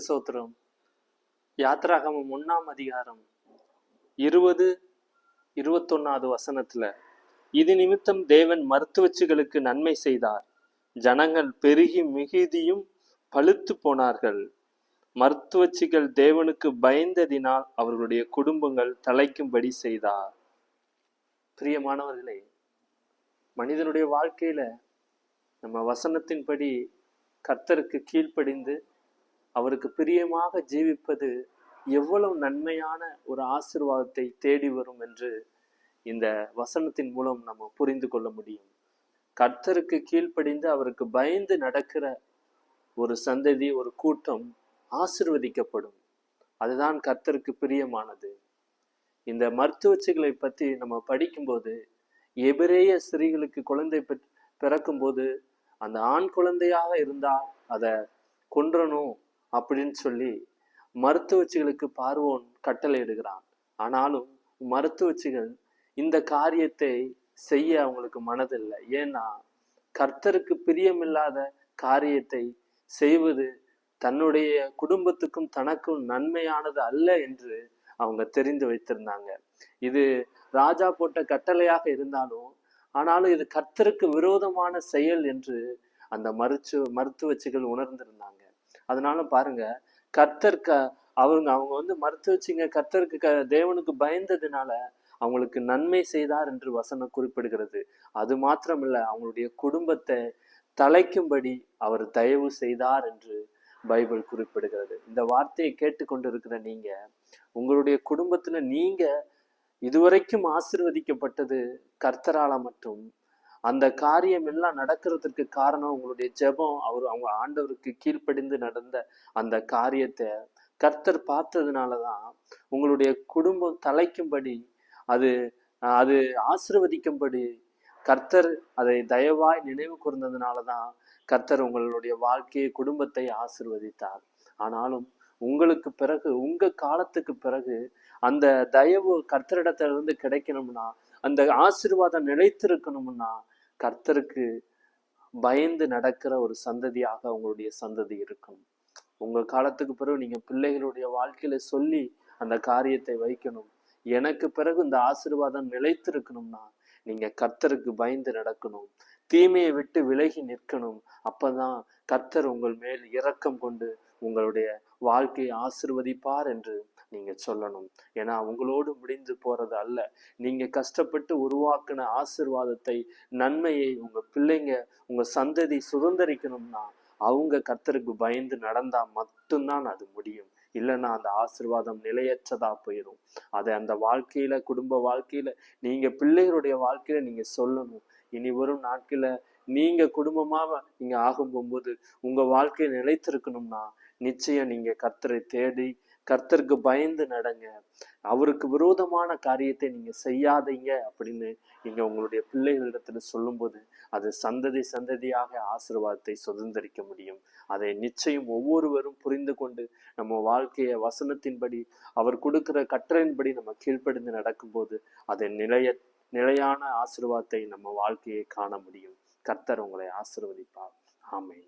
கர்த்தருக்கு சோத்திரம். யாத்ராகமம் ஒன்னாம் அதிகாரம் இருபது இருபத்தொன்னாவது வசனத்துல இது நிமித்தம் தேவன் மருத்துவச்சிகளுக்கு நன்மை செய்தார். ஜனங்கள் பெருகி மிகுதியும் பழுத்து போனார்கள். மருத்துவச்சிகள் தேவனுக்கு பயந்ததினால் அவர்களுடைய குடும்பங்கள் தலைக்கும்படி செய்தார். பிரியமானவர்களே மனிதனுடைய வாழ்க்கையில நம்ம வசனத்தின்படி கர்த்தருக்கு கீழ்ப்படிந்து அவருக்கு பிரியமாக ஜீவிப்பது எவ்வளவு நன்மையான ஒரு ஆசிர்வாதத்தை தேடி வரும் என்று இந்த வசனத்தின் மூலம் நம்ம புரிந்து கொள்ள முடியும். கர்த்தருக்கு கீழ்ப்படிந்து அவருக்கு பயந்து நடக்கிற ஒரு சந்ததி ஒரு கூட்டம் ஆசிர்வதிக்கப்படும். அதுதான் கர்த்தருக்கு பிரியமானது. இந்த மருத்துவச்சிகளை பற்றி நம்ம படிக்கும்போது எபிரேய ஸ்திரீகளுக்கு குழந்தை பெற் பிறக்கும்போது அந்த ஆண் குழந்தையாக இருந்தால் அதை கொன்றணும் அப்படின்னு சொல்லி மருத்துவச்சிகளுக்கு பார்வோன் கட்டளையிடுகிறான் ஆனாலும் மருத்துவச்சிகள் இந்த காரியத்தை செய்ய அவங்களுக்கு மனதில்லை. ஏன்னா கர்த்தருக்கு பிரியமில்லாத காரியத்தை செய்வது தன்னுடைய குடும்பத்துக்கும் தனக்கும் நன்மையானது அல்ல என்று அவங்க தெரிந்து வைத்திருந்தாங்க. இது ராஜா போட்ட கட்டளையாக இருந்தாலும் ஆனாலும் இது கர்த்தருக்கு விரோதமான செயல் என்று அந்த மருத்துவ மருத்துவச்சிகள் உணர்ந்திருந்தாங்க. அதனால பாருங்க கர்த்தர் க அவங்க அவங்க வந்து மருத்துவச்சிங்க கர்த்தருக்கு க தேவனுக்கு பயந்ததுனால அவங்களுக்கு நன்மை செய்தார் என்று வசனம் குறிப்பிடுகிறது. அது மாத்திரமில்ல அவங்களுடைய குடும்பத்தை தலைக்கும்படி அவர் தயவு செய்தார் என்று பைபிள் குறிப்பிடுகிறது. இந்த வார்த்தையை கேட்டுக்கொண்டிருக்கிற நீங்க உங்களுடைய குடும்பத்துல நீங்க இதுவரைக்கும் ஆசிர்வதிக்கப்பட்டது கர்த்தரால மட்டும் அந்த காரியம் எல்லாம் நடக்கிறதுக்கு காரணம் உங்களுடைய ஜெபம். அவர் அவங்க ஆண்டவருக்கு கீழ்ப்படிந்து நடந்த அந்த காரியத்தை கர்த்தர் பார்த்ததுனாலதான் உங்களுடைய குடும்பம் தலைக்கும்படி அது அது ஆசிர்வதிக்கும்படி கர்த்தர் அதை தயவாய் நினைவு கூர்ந்ததுனாலதான் கர்த்தர் உங்களுடைய வாழ்க்கையை குடும்பத்தை ஆசிர்வதித்தார். ஆனாலும் உங்களுக்கு பிறகு உங்க காலத்துக்கு பிறகு அந்த தயவு கர்த்தரிடத்திலிருந்து கிடைக்கணும்னா அந்த ஆசீர்வாதம் நிலைத்திருக்கணும்னா கர்த்தருக்கு பயந்து நடக்கிற ஒரு சந்ததியாக உங்களுடைய சந்ததி இருக்கும் உங்க காலத்துக்கு பிறகு நீங்க பிள்ளைகளுடைய வாழ்க்கையில சொல்லி அந்த காரியத்தை வைக்கணும். எனக்கு பிறகு இந்த ஆசீர்வாதம் நிலைத்திருக்கணும்னா நீங்க கர்த்தருக்கு பயந்து நடக்கணும். தீமையை விட்டு விலகி நிற்கணும். அப்பதான் கர்த்தர் உங்கள் மேல் இரக்கம் கொண்டு உங்களுடைய வாழ்க்கையை ஆசிர்வதிப்பார் என்று நீங்க சொல்லணும். ஏன்னா அவங்களோடு முடிந்து போறது அல்ல. நீங்க கஷ்டப்பட்டு உருவாக்கின ஆசிர்வாதத்தை நன்மையை உங்க பிள்ளைங்க உங்க சந்ததி சுதந்திரிக்கணும்னா அவங்க கர்த்தருக்கு பயந்து நடந்தா மட்டும்தான் அது முடியும். இல்லைன்னா அந்த ஆசிர்வாதம் நிலையற்றதா போயிடும் அதை அந்த வாழ்க்கையில குடும்ப வாழ்க்கையில நீங்க பிள்ளைகளுடைய வாழ்க்கையில நீங்க சொல்லணும். இனி வரும் நாட்கள நீங்க குடும்பமாக நீங்க ஆகும் போகும்போது உங்க வாழ்க்கையை நிலைத்திருக்கணும்னா நிச்சயம் நீங்க கர்த்தரை தேடி கர்த்தருக்கு பயந்து நடங்க. அவருக்கு விரோதமான காரியத்தை நீங்க செய்யாதீங்க அப்படின்னு நீங்க உங்களுடைய பிள்ளைகளிடத்துல சொல்லும்போது அது சந்ததி சந்ததியாக ஆசீர்வாதத்தை சுதந்திரிக்க முடியும். அதை நிச்சயம் ஒவ்வொருவரும் புரிந்து கொண்டு நம்ம வாழ்க்கைய வசனத்தின்படி அவர் கொடுக்கிற கட்டளையின்படி நம்ம கீழ்ப்படிந்து நடக்கும்போது அதை நிலைய நிலையான ஆசீர்வாதத்தை நம்ம வாழ்க்கையை காண முடியும். கர்த்தர் உங்களை ஆசிர்வதிப்பார். ஆமை